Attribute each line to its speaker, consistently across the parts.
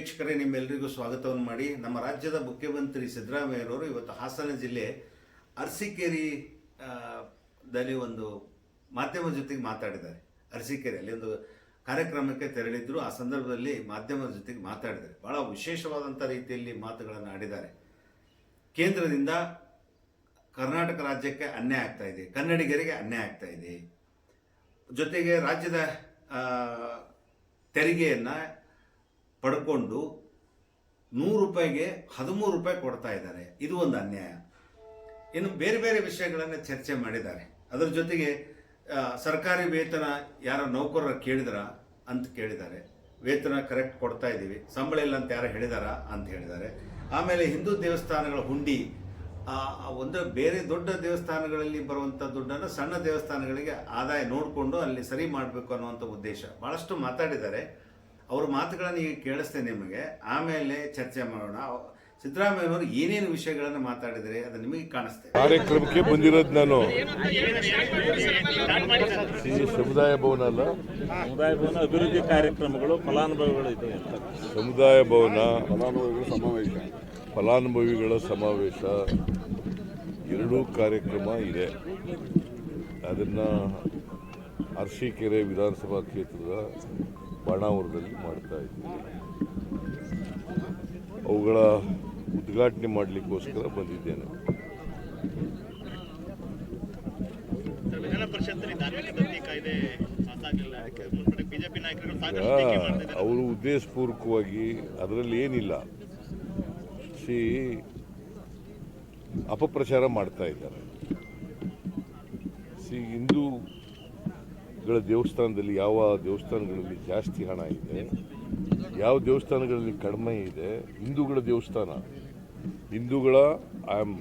Speaker 1: ವೀಕ್ಷಕರೇ ನಿಮ್ಮೆಲ್ಲರಿಗೂ ಸ್ವಾಗತವನ್ನು ಮಾಡಿ. ನಮ್ಮ ರಾಜ್ಯದ ಮುಖ್ಯಮಂತ್ರಿ ಸಿದ್ದರಾಮಯ್ಯನವರು ಇವತ್ತು ಹಾಸನ ಜಿಲ್ಲೆ ಅರಸೀಕೆರೆ ದಲ್ಲಿ ಒಂದು ಮಾಧ್ಯಮದ ಜೊತೆಗೆ ಮಾತಾಡಿದ್ದಾರೆ. ಅರಸೀಕೆರೆಯಲ್ಲಿ ಒಂದು ಕಾರ್ಯಕ್ರಮಕ್ಕೆ ತೆರಳಿದ್ರು. ಆ ಸಂದರ್ಭದಲ್ಲಿ ಮಾಧ್ಯಮದ ಜೊತೆಗೆ ಮಾತಾಡಿದ್ದಾರೆ. ಬಹಳ ವಿಶೇಷವಾದಂಥ ರೀತಿಯಲ್ಲಿ ಮಾತುಗಳನ್ನು ಆಡಿದ್ದಾರೆ. ಕೇಂದ್ರದಿಂದ ಕರ್ನಾಟಕ ರಾಜ್ಯಕ್ಕೆ ಅನ್ಯಾಯ ಆಗ್ತಾ ಇದೆ. ಕನ್ನಡಿಗರಿಗೆ ಅನ್ಯಾಯ ಆಗ್ತಾ ಇದೆ. ಜೊತೆಗೆ ರಾಜ್ಯದ ತೆರಿಗೆಯನ್ನು ಪಡ್ಕೊಂಡು ನೂರು ರೂಪಾಯಿಗೆ ಹದಿಮೂರು ರೂಪಾಯಿ ಕೊಡ್ತಾ ಇದ್ದಾರೆ. ಇದು ಒಂದು ಅನ್ಯಾಯ. ಇನ್ನು ಬೇರೆ ಬೇರೆ ವಿಷಯಗಳನ್ನು ಚರ್ಚೆ ಮಾಡಿದ್ದಾರೆ. ಅದರ ಜೊತೆಗೆ ಸರ್ಕಾರಿ ವೇತನ ಯಾರ ನೌಕರರ ಕೇಳಿದ್ರ ಅಂತ ಕೇಳಿದ್ದಾರೆ. ವೇತನ ಕರೆಕ್ಟ್ ಕೊಡ್ತಾ ಇದ್ದೀವಿ. ಸಂಬಳ ಇಲ್ಲ ಅಂತ ಯಾರು ಹೇಳಿದಾರ ಅಂತ ಹೇಳಿದ್ದಾರೆ. ಆಮೇಲೆ ಹಿಂದೂ ದೇವಸ್ಥಾನಗಳ ಹುಂಡಿ ಒಂದು ಬೇರೆ ದೊಡ್ಡ ದೇವಸ್ಥಾನಗಳಲ್ಲಿ ಬರುವಂಥ ದುಡ್ಡನ್ನು ಸಣ್ಣ ದೇವಸ್ಥಾನಗಳಿಗೆ ಆದಾಯ ನೋಡಿಕೊಂಡು ಅಲ್ಲಿ ಸರಿ ಮಾಡಬೇಕು ಅನ್ನುವಂಥ ಉದ್ದೇಶ. ಭಾಳಷ್ಟು ಮಾತಾಡಿದ್ದಾರೆ. ಅವ್ರ ಮಾತುಗಳನ್ನು ಈಗ ಕೇಳಿಸ್ತೇನೆ ನಿಮಗೆ. ಆಮೇಲೆ ಚರ್ಚೆ ಮಾಡೋಣ. ಸಿದ್ದರಾಮಯ್ಯನವರು ಏನೇನು ವಿಷಯಗಳನ್ನು ಮಾತಾಡಿದರೆ ಅದು ನಿಮಗೆ ಕಾಣಿಸ್ತೇವೆ
Speaker 2: ಕಾರ್ಯಕ್ರಮಕ್ಕೆ ಬಂದಿರೋದು ನಾನು. ಈ ಸಮುದಾಯ ಭವನ ಅಲ್ಲ.
Speaker 3: ಸಮುದಾಯ ಭವನ ಅಭಿವೃದ್ಧಿ ಕಾರ್ಯಕ್ರಮಗಳು ಫಲಾನುಭವಿಗಳು ಇದೆ ಅಂತ.
Speaker 2: ಸಮುದಾಯ ಭವನ ಸಮಾವೇಶ. ಫಲಾನುಭವಿಗಳ ಸಮಾವೇಶ. ಎರಡೂ ಕಾರ್ಯಕ್ರಮ ಇದೆ. ಅದನ್ನು ಅರ್ಶಿಕೆರೆ ವಿಧಾನಸಭಾ ಕ್ಷೇತ್ರದ ಬಾಣಾವರದಲ್ಲಿ ಮಾಡ್ತಾ ಇದ್ದೀವಿ. ಅವುಗಳ ಉದ್ಘಾಟನೆ ಮಾಡಲಿಕ್ಕೋಸ್ಕರ ಬಂದಿದ್ದೇನೆ. ಅವರು ಉದ್ದೇಶಪೂರ್ವಕವಾಗಿ ಅದರಲ್ಲಿ ಏನಿಲ್ಲ. ಸಿ ಅಪಪ್ರಚಾರ ಮಾಡ್ತಾ ಇದ್ದಾರೆ. ಸಿ ಹಿಂದೂಗಳ ದೇವಸ್ಥಾನದಲ್ಲಿ ಯಾವ ದೇವಸ್ಥಾನಗಳಲ್ಲಿ ಜಾಸ್ತಿ ಹಣ ಇದೆ, ಯಾವ ದೇವಸ್ಥಾನಗಳಲ್ಲಿ ಕಡಿಮೆ ಇದೆ, ಹಿಂದೂಗಳ ದೇವಸ್ಥಾನ. ಹಿಂದೂಗಳ ಐ ಆಮ್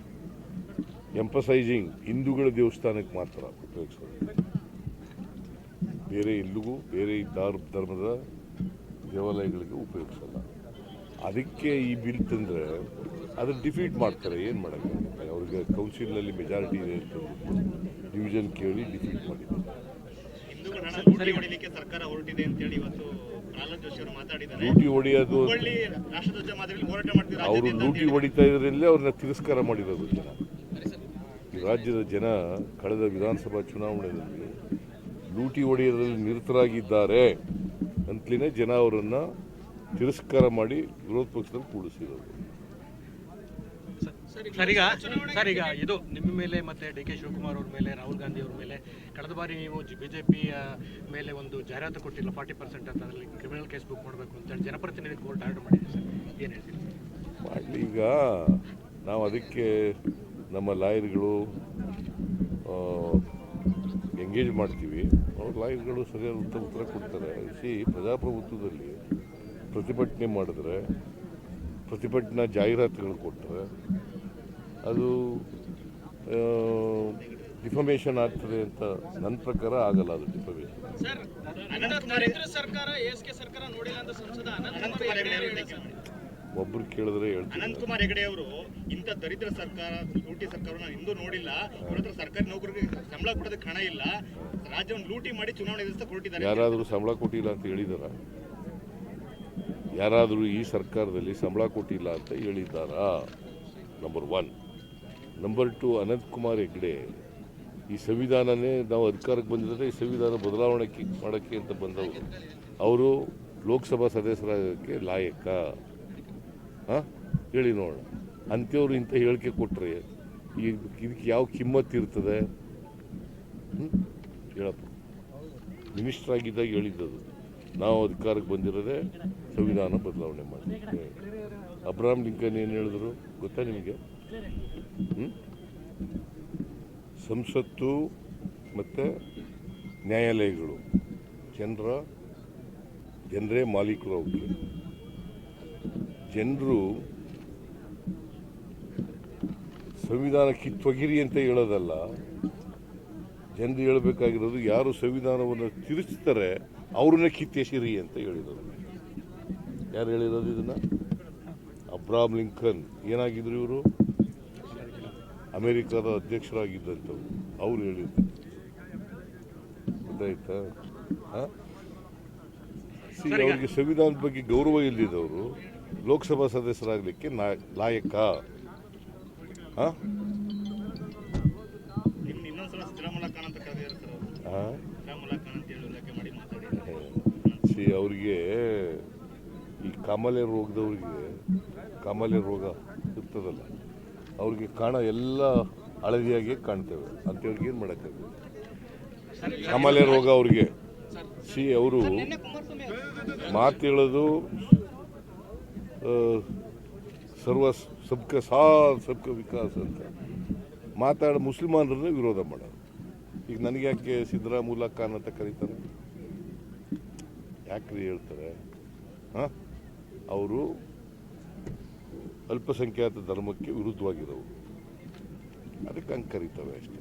Speaker 2: ಎಂಪಸೈಸಿಂಗ್ ಹಿಂದೂಗಳ ದೇವಸ್ಥಾನಕ್ಕೆ ಮಾತ್ರ ಉಪಯೋಗಿಸೋದು. ಬೇರೆ ಎಲ್ಲಿಗೂ, ಬೇರೆ ದಾರ್ ಧರ್ಮದ ದೇವಾಲಯಗಳಿಗೆ ಉಪಯೋಗಿಸಲ್ಲ. ಅದಕ್ಕೆ ಈ ಬಿಲ್ ತಂದರೆ ಅದನ್ನು ಡಿಫೀಟ್ ಮಾಡ್ತಾರೆ, ಏನು ಮಾಡೋಕ್ಕೆ ಅವ್ರಿಗೆ ಕೌನ್ಸಿಲ್ನಲ್ಲಿ ಮೆಜಾರಿಟಿ ಇದೆ ಅಂತ ಡಿವಿಷನ್ ಕೇಳಿ ಡಿಫೀಟ್ ಮಾಡಿದ್ದಾರೆ.
Speaker 4: ಹಿಂದೂಗಳ ಹಣ ಲೂಟಿ ಹೊಡಿಲಿಕ್ಕೆ ಸರ್ಕಾರ ಹೊರಟಿದೆ ಅಂತ ಹೇಳಿ ಇವತ್ತು ಪ್ರಹ್ಲಾದ್ ಜೋಶಿ ಅವರು ಮಾತಾಡಿದ್ದಾರೆ.
Speaker 2: ಲೂಟಿ ಹೊಡೆಯೋದು
Speaker 4: ಹುಬ್ಬಳ್ಳಿ ರಾಷ್ಟ್ರಧ್ವಜ ಮಾದರಿಯಲ್ಲಿ ಹೋರಾಟ ಮಾಡ್ತಿದ್ದಾರೆ
Speaker 2: ಅವರು ಲೂಟಿ. ಹೊಡಿತಾ ಇದ್ರಲ್ಲಿ ಅವ್ರನ್ನ ತಿರಸ್ಕಾರ ಮಾಡಿರೋದು ಜನ. ಈ ರಾಜ್ಯದ ಜನ ಕಳೆದ ವಿಧಾನಸಭಾ ಚುನಾವಣೆಯಲ್ಲಿ ಲೂಟಿ ಹೊಡೆಯೋದ್ರಲ್ಲಿ ನಿರತರಾಗಿದ್ದಾರೆ ಅಂತಲೇ ಜನ ಅವರನ್ನು ತಿರಸ್ಕಾರ ಮಾಡಿ ವಿರೋಧ ಪಕ್ಷದಲ್ಲಿ ಕೂಡಿಸಿರೋದು.
Speaker 5: ಸರ್ ಈಗ ಸರ್ ಈಗ ಇದು ನಿಮ್ಮ ಮೇಲೆ ಮತ್ತೆ ಡಿ ಕೆ ಶಿವಕುಮಾರ್ ಅವ್ರ ಮೇಲೆ, ರಾಹುಲ್ ಗಾಂಧಿ ಅವ್ರ ಮೇಲೆ. ಕಳೆದ ಬಾರಿ ನೀವು ಬಿಜೆಪಿ ಮೇಲೆ ಒಂದು ಜಾಹೀರಾತು ಕೊಟ್ಟಿಲ್ಲ, ಫಾರ್ಟಿ ಪರ್ಸೆಂಟ್ ಅಂತ ಅದರಲ್ಲಿ ಕ್ರಿಮಿನಲ್ ಕೇಸ್ ಬುಕ್ ಮಾಡಬೇಕು ಅಂತ ಹೇಳಿ ಜನಪ್ರತಿನಿಧಿ ಕೋರ್ಟ್ ಆರ್ಡರ್ ಮಾಡಿದೆ ಸರ್. ಏನು ಹೇಳ್ತೀರಿ?
Speaker 2: ಈಗ ನಾವು ಅದಕ್ಕೆ ನಮ್ಮ ಲಾಯರ್ಗಳು ಎಂಗೇಜ್ ಮಾಡ್ತೀವಿ. ಅವ್ರ ಲಾಯರ್ಗಳು ಸರಿಯಾದ ಉತ್ತರ ಉತ್ತರ ಕೊಡ್ತಾರೆ. ಸಿ, ಪ್ರಜಾಪ್ರಭುತ್ವದಲ್ಲಿ ಪ್ರತಿಭಟನೆ ಮಾಡಿದ್ರೆ, ಪ್ರತಿಭಟನಾ ಜಾಹೀರಾತುಗಳು ಕೊಟ್ಟರೆ ಅದು ಡಿಫಮೇಷನ್ ಆಗ್ತದೆ ಅಂತ ನನ್ನ ಪ್ರಕಾರ ಆಗಲ್ಲ ಅದು ಡಿಫಮೇಷನ್
Speaker 4: ಅನಂತ್ ಕುಮಾರ್ ಸರ್ಕಾರ ಎಸ್ಕೆ ಸರ್ಕಾರ ನೋಡಿಲ್ಲ ಅಂತ ಸಂಸದ ಅನಂತ್ ಕುಮಾರ್ ಹೆಗಡೆ ಅವರು
Speaker 2: ಒಬ್ರು ಕೇಳಿದ್ರೆ
Speaker 4: ಹೇಳ್ತಾರೆ ಅನಂತಕುಮಾರ್ ಹೆಗಡೆ ಅವರು ಇಂಥ ದರಿದ್ರ ಸರ್ಕಾರ ಲೂಟಿ ಸರ್ಕಾರ ಇಂದು ನೋಡಿಲ್ಲ. ಇವ್ರ ಹತ್ರ ಸರ್ಕಾರಿ ನೌಕರಿಗೆ ಸಂಬಳ ಕೊಡೋದಕ್ಕೆ ಹಣ ಇಲ್ಲ. ರಾಜ್ಯವನ್ನು ಲೂಟಿ ಮಾಡಿ ಚುನಾವಣೆ ಎದುರಿಸ್ತಾ ಕೊಟ್ಟಿದ್ದಾರೆ.
Speaker 2: ಯಾರಾದರೂ ಸಂಬಳ ಕೊಟ್ಟಿಲ್ಲ ಅಂತ ಹೇಳಿದಾರ? ಯಾರಾದರೂ ಈ ಸರ್ಕಾರದಲ್ಲಿ ಸಂಬಳ ಕೊಟ್ಟಿಲ್ಲ ಅಂತ ಹೇಳಿದ್ದಾರಾ? Number one number two Anant Kumar Hegde ಈ ಸಂವಿಧಾನನೇ ನಾವು ಅಧಿಕಾರಕ್ಕೆ ಬಂದಿದ್ರೆ ಈ ಸಂವಿಧಾನ ಬದಲಾವಣೆ ಮಾಡೋಕ್ಕೆ ಅಂತ ಬಂದವರು. ಅವರು ಲೋಕಸಭಾ ಸದಸ್ಯರಾಗಕ್ಕೆ ಲಾಯಕ. ಹಾಂ? ಹೇಳಿ ನೋಡೋಣ. ಅಂಥವ್ರು ಇಂಥ ಹೇಳಿಕೆ ಕೊಟ್ಟರೆ ಈ ಇದಕ್ಕೆ ಯಾವ ಕಿಮ್ಮತ್ತು ಇರ್ತದೆ? ಹ್ಮ್? ಹೇಳಪ್ಪ. ಮಿನಿಸ್ಟರ್ ಆಗಿದ್ದಾಗ ಹೇಳಿದ್ದದು. ನಾವು ಅಧಿಕಾರಕ್ಕೆ ಬಂದಿರೋದೆ ಸಂವಿಧಾನ ಬದಲಾವಣೆ ಮಾಡಿ ಅಬ್ರಾಹಂ ಲಿಂಕನ್ ಏನು ಹೇಳಿದ್ರು? ಗೊತ್ತಾ ನಿಮಗೆ? ಸಂಸತ್ತು ಮತ್ತು ನ್ಯಾಯಾಲಯಗಳು. ಜನರ ಜನರೇ ಮಾಲೀಕರು ಅವರು ಜನರು ಸಂವಿಧಾನ ಕಿತ್ತೊಗಿರಿ ಅಂತ ಹೇಳೋದಲ್ಲ, ಜನರು ಹೇಳಬೇಕಾಗಿರೋದು ಯಾರು ಸಂವಿಧಾನವನ್ನು ತಿರುಚ್ತಾರೆ ಅವ್ರನ್ನೇ ಕಿತ್ತೆಸಿರಿ ಅಂತ ಹೇಳಿರೋದು. ಯಾರು ಹೇಳಿರೋದು ಇದನ್ನ? ಅಬ್ರಾಮ್ ಲಿಂಕನ್. ಏನಾಗಿದ್ರು ಇವರು? ಅಮೆರಿಕದ ಅಧ್ಯಕ್ಷರಾಗಿದ್ದಂಥವ್ರು. ಅವ್ರು ಹೇಳಿದ್ರು. ಗೊತ್ತಾಯ್ತಾ? ಹಾಂ? ಸಿ ಅವರಿಗೆ ಸಂವಿಧಾನದ ಬಗ್ಗೆ ಗೌರವ ಇಲ್ಲದಿದ್ದವರು ಲೋಕಸಭಾ ಸದಸ್ಯರಾಗಲಿಕ್ಕೆ ನಾ ಲಾಯಕ
Speaker 4: ಮಾತಾಡಿದ್ದಾರೆ
Speaker 2: ಸಿ ಅವರಿಗೆ ಈ ಕಾಮಾಲೆ ರೋಗದವ್ರಿಗೆ ಕಾಮಾಲೆ ರೋಗ ಇರ್ತದಲ್ಲ ಅವ್ರಿಗೆ ಕಾಣ ಎಲ್ಲ ಹಳದಿಯಾಗಿ ಕಾಣ್ತೇವೆ. ಅಂತೇಳಿಗೆ ಏನು ಮಾಡೋಕ್ಕಾಗಲ್ಲ ಕಮಲೆ ರೋಗ ಅವ್ರಿಗೆ. ಸಿ, ಅವರು ಮಾತು ಹೇಳೋದು ಸರ್ವ ಸಬ್ಕ ಸಾ ಸಬ್ಕ ವಿಕಾಸ್ ಅಂತ. ಮಾತಾಡೋ ಮುಸ್ಲಿಮಾನರನ್ನೇ ವಿರೋಧ ಮಾಡೋದು. ಈಗ ನನಗೆ ಯಾಕೆ ಸಿದ್ದರಾಮುಲ್ಲಾ ಖಾನ್ ಅಂತ ಕರೀತಾರೆ? ಯಾಕ್ರಿ ಹೇಳ್ತಾರೆ? ಹಾಂ? ಅವರು ಅಲ್ಪಸಂಖ್ಯಾತ ಧರ್ಮಕ್ಕೆ ವಿರುದ್ಧವಾಗಿರೋರು ಅದಕ್ಕೆ ಹಂಗೆ ಕರೀತವೆ ಅಷ್ಟೇ.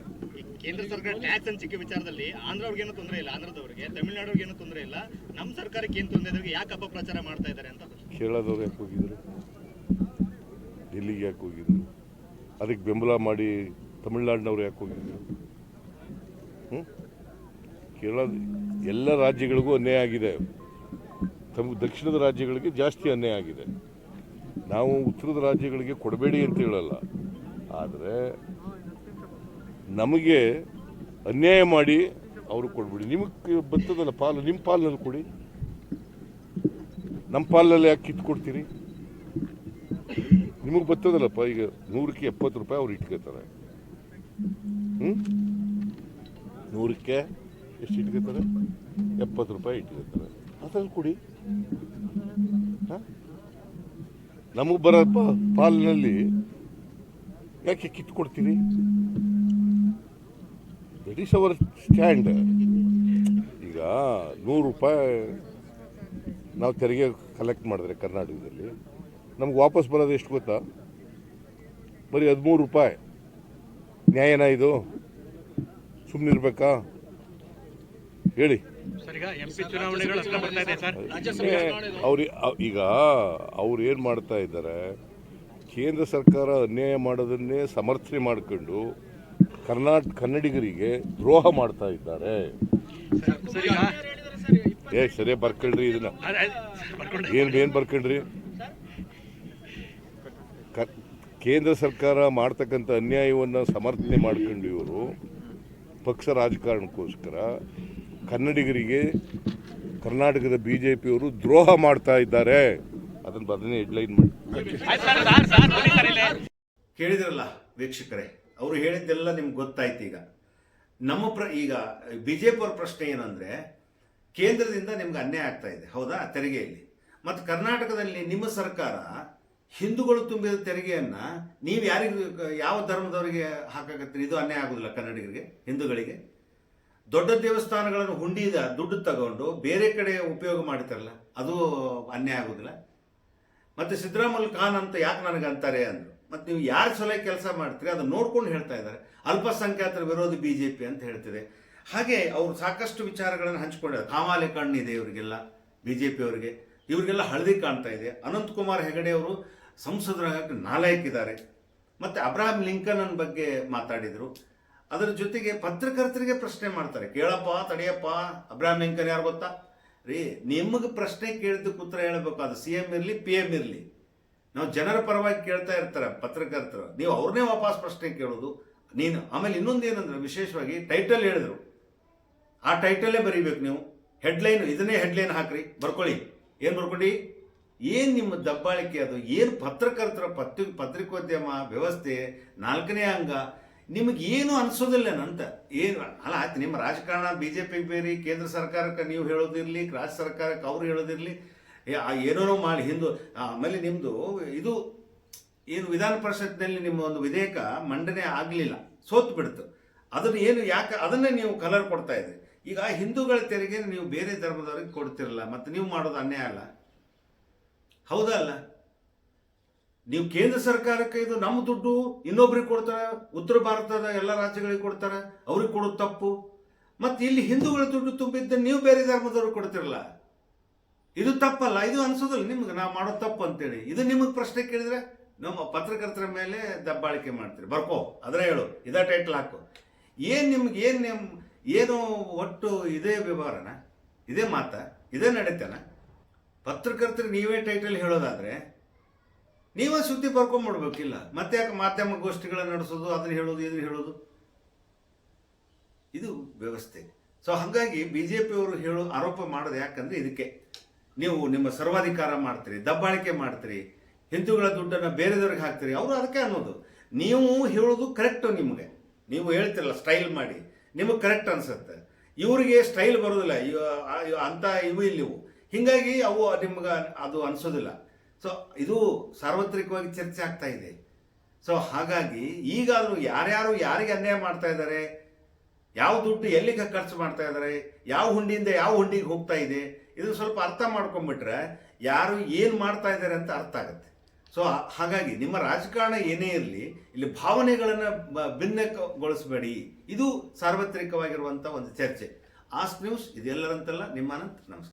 Speaker 4: ಕೇಂದ್ರ ಸರ್ಕಾರ ಟ್ಯಾಕ್ಸ್ ಹಂಚಿಕೆ ವಿಚಾರದಲ್ಲಿ ಆಂಧ್ರ ಏನೂ ತೊಂದರೆ ಇಲ್ಲ ಆಂಧ್ರದವ್ರಿಗೆ ತಮಿಳ್ನಾಡವ್ರಿಗೆ ಏನು ತೊಂದರೆ ಇಲ್ಲ. ನಮ್ಮ ಸರ್ಕಾರಕ್ಕೆ ಏನು ತೊಂದರೆ ಇದೆ? ಯಾಕೆ ಅಪಪ್ರಚಾರ ಮಾಡ್ತಾ ಇದ್ದಾರೆ ಅಂತ
Speaker 2: ಕೇರಳದವ್ರು ಯಾಕೆ ಹೋಗಿದ್ರು? ಡೆಲ್ಲಿಗೆ ಯಾಕೆ ಹೋಗಿದ್ರು? ಅದಕ್ಕೆ ಬೆಂಬಲ ಮಾಡಿ ತಮಿಳ್ನಾಡಿನವ್ರು ಯಾಕೆ ಹೋಗಿದ್ರು? ಹ್ಞೂ ಕೇರಳ ಎಲ್ಲ ರಾಜ್ಯಗಳಿಗೂ ಅನ್ಯಾಯ ಆಗಿದೆ. ತಮ್ಮ ದಕ್ಷಿಣದ ರಾಜ್ಯಗಳಿಗೆ ಜಾಸ್ತಿ ಅನ್ಯಾಯ ಆಗಿದೆ. ನಾವು ಉತ್ತರದ ರಾಜ್ಯಗಳಿಗೆ ಕೊಡಬೇಡಿ ಅಂತ ಹೇಳಲ್ಲ. ಆದರೆ ನಮಗೆ ಅನ್ಯಾಯ ಮಾಡಿ ಅವರು ಕೊಡ್ಬಿಡಿ. ನಿಮಗೆ ಬರ್ತದಲ್ಲ ಪಾಲು ನಿಮ್ಮ ಪಾಲಿನಲ್ಲಿ ಕೊಡಿ. ನಮ್ಮ ಪಾಲಿನಲ್ಲಿ ಯಾಕೆ ಕಿತ್ಕೊಡ್ತೀರಿ ನಿಮಗೆ ಬರ್ತದಲ್ಲಪ್ಪ, ಈಗ ನೂರಕ್ಕೆ ಎಪ್ಪತ್ತು ರೂಪಾಯಿ ಅವ್ರು ಇಟ್ಕೋತಾರೆ. ಹ್ಞೂ ನೂರಕ್ಕೆ ಎಷ್ಟು ಇಟ್ಕೋತಾರೆ? ಎಪ್ಪತ್ತು ರೂಪಾಯಿ ಇಟ್ಕೋತಾರೆ. ಅದ್ರಲ್ಲಿ ಕೊಡಿ. ನಮಗೆ ಬರೋ ಪಾಲಿನಲ್ಲಿ ಯಾಕೆ ಕಿತ್ಕೊಡ್ತೀರಿ? ದಟ್ ಈಸ್ ಅವರ್ ಸ್ಟ್ಯಾಂಡ್ ಈಗ ನೂರು ರೂಪಾಯಿ ನಾವು ತೆರಿಗೆ ಕಲೆಕ್ಟ್ ಮಾಡಿದ್ರೆ ಕರ್ನಾಟಕದಲ್ಲಿ, ನಮ್ಗೆ ವಾಪಸ್ ಬರೋದು ಎಷ್ಟು ಗೊತ್ತಾ? ಬರೀ ಹದಿಮೂರು ರೂಪಾಯಿ. ನ್ಯಾಯನಾ ಇದು? ಸುಮ್ಮನಿರ್ಬೇಕಾ ಹೇಳಿ. ಅವ್ರು ಈಗ ಅವ್ರು ಏನು ಮಾಡ್ತಾ ಇದ್ದಾರೆ ಕೇಂದ್ರ ಸರ್ಕಾರ ಅನ್ಯಾಯ ಮಾಡೋದನ್ನೇ ಸಮರ್ಥನೆ ಮಾಡ್ಕೊಂಡು ಕರ್ನಾಟಕ ಕನ್ನಡಿಗರಿಗೆ ದ್ರೋಹ ಮಾಡ್ತಾ ಇದ್ದಾರೆ. ಏ ಸರಿ ಬರ್ಕೊಳ್ರಿ ಇದನ್ನ. ಏನು ಏನು ಬರ್ಕೊಳ್ರಿ ಬರ್ಕೊಂಡ್ರಿ ಕೇಂದ್ರ ಸರ್ಕಾರ ಮಾಡ್ತಕ್ಕಂಥ ಅನ್ಯಾಯವನ್ನು ಸಮರ್ಥನೆ ಮಾಡ್ಕೊಂಡು ಇವರು ಪಕ್ಷ ರಾಜಕಾರಣಕ್ಕೋಸ್ಕರ ಕನ್ನಡಿಗರಿಗೆ ಕರ್ನಾಟಕದ ಬಿ ಜೆ ದ್ರೋಹ ಮಾಡ್ತಾ ಇದ್ದಾರೆ. ಅದನ್ನ ಬದನೆ ಹೆಡ್ಲೈನ್ ಮಾಡಿ.
Speaker 1: ಕೇಳಿದ್ರಲ್ಲ ವೀಕ್ಷಕರೇ, ಅವರು ಹೇಳಿದ್ದೆಲ್ಲ ನಿಮ್ಗೆ ಗೊತ್ತಾಯ್ತು ಈಗ. ನಮ್ಮ ಪ್ರ, ಈಗ ಬಿ ಜೆ ಪಿ ಅವ್ರ ಪ್ರಶ್ನೆ ಏನಂದ್ರೆ, ಕೇಂದ್ರದಿಂದ ನಿಮ್ಗೆ ಅನ್ಯಾಯ ಆಗ್ತಾ ಇದೆ. ಹೌದಾ? ತೆರಿಗೆಯಲ್ಲಿ. ಮತ್ತು ಕರ್ನಾಟಕದಲ್ಲಿ ನಿಮ್ಮ ಸರ್ಕಾರ ಹಿಂದೂಗಳು ತುಂಬಿದ ತೆರಿಗೆಯನ್ನ ನೀವು ಯಾರಿಗೂ, ಯಾವ ಧರ್ಮದವರಿಗೆ ಹಾಕಾಕತ್ತೀರಿ? ಇದು ಅನ್ಯಾಯ ಆಗೋದಿಲ್ಲ ಕನ್ನಡಿಗರಿಗೆ, ಹಿಂದೂಗಳಿಗೆ? ದೊಡ್ಡ ದೇವಸ್ಥಾನಗಳನ್ನು ಹುಂಡಿದ ದುಡ್ಡು ತಗೊಂಡು ಬೇರೆ ಕಡೆ ಉಪಯೋಗ ಮಾಡ್ತಾರಲ್ಲ ಅದು ಅನ್ಯಾಯ ಆಗೋದಿಲ್ಲ. ಮತ್ತು ಸಿದ್ದರಾಮಲ್ ಖಾನ್ ಅಂತ ಯಾಕೆ ನನಗೆ ಅಂತಾರೆ ಅಂದರು. ಮತ್ತು ನೀವು ಯಾರ ಸಲಹೆ ಕೆಲಸ ಮಾಡ್ತೀರಿ ಅದನ್ನು ನೋಡ್ಕೊಂಡು ಹೇಳ್ತಾ ಇದ್ದಾರೆ. ಅಲ್ಪಸಂಖ್ಯಾತರ ವಿರೋಧಿ ಪಿ ಅಂತ ಹೇಳ್ತಿದೆ. ಹಾಗೆ ಅವರು ಸಾಕಷ್ಟು ವಿಚಾರಗಳನ್ನು ಹಂಚಿಕೊಂಡಿದ್ದಾರೆ ಕಾಮಾಲೆ ಕಣ್ಣಿದೆ ಇವರಿಗೆಲ್ಲ ಬಿ ಬಿಜೆಪಿ ಅವರಿಗೆ. ಇವರಿಗೆಲ್ಲ ಹಳದಿ ಕಾಣ್ತಾ ಇದೆ. ಅನಂತಕುಮಾರ್ ಹೆಗಡೆ ಅವರು ಸಂಸದರಾಗಕ್ಕೆ ನಾಲಾಯಕಿದ್ದಾರೆ ಮತ್ತು ಅಬ್ರಾಹಂ ಲಿಂಕನ್ ಬಗ್ಗೆ ಮಾತಾಡಿದರು. ಅದರ ಜೊತೆಗೆ ಪತ್ರಕರ್ತರಿಗೆ ಪ್ರಶ್ನೆ ಮಾಡ್ತಾರೆ. ಕೇಳಪ್ಪ, ತಡೆಯಪ್ಪ ಅಬ್ರಾಹಂ ಲಿಂಕನ್ ಯಾರು ಗೊತ್ತಾ? ರೀ, ನಿಮಗೆ ಪ್ರಶ್ನೆ ಕೇಳಿದ್ದಕ್ಕೆ ಉತ್ತರ ಹೇಳಬೇಕು. ಅದು ಸಿ ಎಂ ಇರಲಿ, ಪಿ ಎಂ ಇರಲಿ. ನಾವು ಜನರ ಪರವಾಗಿ ಕೇಳ್ತಾ ಇರ್ತಾರೆ ಪತ್ರಕರ್ತರು. ನೀವು ಅವ್ರನ್ನೇ ವಾಪಸ್ ಪ್ರಶ್ನೆ ಕೇಳೋದು. ನೀನು, ಆಮೇಲೆ ಇನ್ನೊಂದು ಏನಂದ್ರೆ ವಿಶೇಷವಾಗಿ ಟೈಟಲ್ ಹೇಳಿದ್ರು. ಆ ಟೈಟಲ್ಲೇ ಬರೀಬೇಕು ನೀವು. ಹೆಡ್ಲೈನ್, ಇದನ್ನೇ ಹೆಡ್ಲೈನ್ ಹಾಕ್ರಿ. ಬರ್ಕೊಳ್ಳಿ. ಏನು ಬರ್ಕೊಳ್ಳಿ ಏನು ನಿಮ್ಮ ದಬ್ಬಾಳಿಕೆ ಅದು? ಏನು ಪತ್ರಕರ್ತರ ಪತ್ರಿ, ಪತ್ರಿಕೋದ್ಯಮ ವ್ಯವಸ್ಥೆ? ನಾಲ್ಕನೇ ಅಂಗ. ನಿಮಗೆ ಏನು ಅನ್ಸೋದಿಲ್ಲ ಅಂತ ಏನು, ಅಲ್ಲ, ಆಯ್ತು, ನಿಮ್ಮ ರಾಜಕಾರಣ ಬಿ ಜೆ ಪಿಗೆ ಬೇರೆ, ಕೇಂದ್ರ ಸರ್ಕಾರಕ್ಕೆ ನೀವು ಹೇಳೋದಿರಲಿ, ರಾಜ್ಯ ಸರ್ಕಾರಕ್ಕೆ ಅವ್ರು ಹೇಳೋದಿರಲಿ ಏನೇನೋ ಮಾಡಿ, ಹಿಂದೂ, ಆಮೇಲೆ ನಿಮ್ಮದು ಇದು, ಏನು ವಿಧಾನ ಪರಿಷತ್ನಲ್ಲಿ ನಿಮ್ಮ ಒಂದು ವಿಧೇಯಕ ಮಂಡನೆ ಆಗಲಿಲ್ಲ, ಸೋತು ಬಿಡ್ತು. ಅದನ್ನು ಏನು ಯಾಕೆ, ಅದನ್ನೇ ನೀವು ಕಲರ್ ಕೊಡ್ತಾ ಇದ್ರಿ. ಈಗ ಹಿಂದೂಗಳ ತೆರಿಗೆ ನೀವು ಬೇರೆ ಧರ್ಮದವ್ರಿಗೆ ಕೊಡ್ತಿರಲ್ಲ, ಮತ್ತು ನೀವು ಮಾಡೋದು ಅನ್ಯಾಯ ಅಲ್ಲ? ಹೌದಾ ಅಲ್ಲ? ನೀವು ಕೇಂದ್ರ ಸರ್ಕಾರಕ್ಕೆ ಇದು ನಮ್ಮ ದುಡ್ಡು, ಇನ್ನೊಬ್ರಿಗೆ ಕೊಡ್ತಾರೆ, ಉತ್ತರ ಭಾರತದ ಎಲ್ಲ ರಾಜ್ಯಗಳಿಗೆ ಕೊಡ್ತಾರೆ, ಅವ್ರಿಗೆ ಕೊಡೋದು ತಪ್ಪು. ಮತ್ತು ಇಲ್ಲಿ ಹಿಂದೂಗಳ ದುಡ್ಡು ತುಂಬಿದ್ದ ನೀವು ಬೇರೆ ಧರ್ಮದವ್ರಿಗೆ ಕೊಡ್ತಿರಲ್ಲ. ಇದು ತಪ್ಪಲ್ಲ, ಇದು ಅನ್ಸೋದಿಲ್ಲ. ನಿಮ್ಗೆ ನಾವು ಮಾಡೋದು ತಪ್ಪು ಅಂತೇಳಿ. ಇದು ನಿಮಗೆ ಪ್ರಶ್ನೆ ಕೇಳಿದ್ರೆ ನಮ್ಮ ಪತ್ರಕರ್ತರ ಮೇಲೆ ದಬ್ಬಾಳಿಕೆ ಮಾಡ್ತೀರಿ. ಬರ್ಕೋ ಅದರ ಹೇಳು. ಇದೇ ಟೈಟ್ಲ್ ಹಾಕು. ಏನು ನಿಮ್ಗೆ, ಏನು ನಿಮ್ಮ ಏನು ಒಟ್ಟು ಇದೇ ವ್ಯವಹಾರನ? ಇದೇ ಮಾತಾ? ಇದೇ ನಡೀತಾನ? ಪತ್ರಕರ್ತರಿಗೆ ನೀವೇ ಟೈಟಲ್ ಹೇಳೋದಾದ್ರೆ ನೀವೇ ಸುದ್ದಿ ಬರ್ಕೊಂಡ್ಬಿಡ್ಬೇಕಿಲ್ಲ ಮತ್ತೆ ಯಾಕೆ ಮಾಧ್ಯಮ ಗೋಷ್ಠಿಗಳನ್ನ ನಡೆಸೋದು, ಅದನ್ನ ಹೇಳೋದು, ಇದನ್ನು ಹೇಳೋದು? ಇದು ವ್ಯವಸ್ಥೆ. ಸೊ ಹಾಗಾಗಿ ಬಿ ಜೆ ಪಿಯವರು ಹೇಳೋ ಆರೋಪ ಮಾಡೋದು ಯಾಕಂದ್ರೆ ಇದಕ್ಕೆ. ನೀವು ನಿಮ್ಮ ಸರ್ವಾಧಿಕಾರ ಮಾಡ್ತೀರಿ, ದಬ್ಬಾಳಿಕೆ ಮಾಡ್ತೀರಿ, ಹಿಂದೂಗಳ ದುಡ್ಡನ್ನು ಬೇರೆದವ್ರಿಗೆ ಹಾಕ್ತೀರಿ, ಅವರು ಅದಕ್ಕೆ ಅನ್ನೋದು. ನೀವು ಹೇಳೋದು ಕರೆಕ್ಟು ನಿಮಗೆ. ನೀವು ಹೇಳ್ತಿರಲ್ಲ ಸ್ಟೈಲ್ ಮಾಡಿ. ನಿಮಗೆ ಕರೆಕ್ಟ್ ಅನ್ಸುತ್ತೆ. ಇವರಿಗೆ ಸ್ಟೈಲ್ ಬರೋದಿಲ್ಲ. ಅಂಥ ಇವು ಇಲ್ಲಿವು. ಹೀಗಾಗಿ ಅವು ನಿಮ್ಗೆ ಅದು ಅನ್ಸೋದಿಲ್ಲ. ಸೊ ಇದು ಸಾರ್ವತ್ರಿಕವಾಗಿ ಚರ್ಚೆ ಆಗ್ತಾ ಇದೆ. ಸೊ ಹಾಗಾಗಿ ಈಗಾದರೂ ಯಾರ್ಯಾರು ಯಾರಿಗೆ ಅನ್ಯಾಯ ಮಾಡ್ತಾ ಇದ್ದಾರೆ, ಯಾವ ದುಡ್ಡು ಎಲ್ಲಿಗೆ ಖರ್ಚು ಮಾಡ್ತಾ ಇದ್ದಾರೆ, ಯಾವ ಹುಂಡಿಯಿಂದ ಯಾವ ಹುಂಡಿಗೆ ಹೋಗ್ತಾ ಇದೆ ಇದು ಸ್ವಲ್ಪ ಅರ್ಥ ಮಾಡ್ಕೊಂಡ್ಬಿಟ್ರೆ ಯಾರು ಏನು ಮಾಡ್ತಾ ಇದ್ದಾರೆ ಅಂತ ಅರ್ಥ ಆಗುತ್ತೆ. ಸೊ ಹಾಗಾಗಿ ನಿಮ್ಮ ರಾಜಕಾರಣ ಏನೇ ಇರಲಿ, ಇಲ್ಲಿ ಭಾವನೆಗಳನ್ನು ಭಿನ್ನಗೊಳಿಸಬೇಡಿ. ಇದು ಸಾರ್ವತ್ರಿಕವಾಗಿರುವಂಥ ಒಂದು ಚರ್ಚೆ. ಆಸ್ಕ್ ನ್ಯೂಸ್, ಇದೆಲ್ಲರಂತಲ್ಲ, ನಿಮ್ಮ ಅನಂತ್, ನಮಸ್ಕಾರ.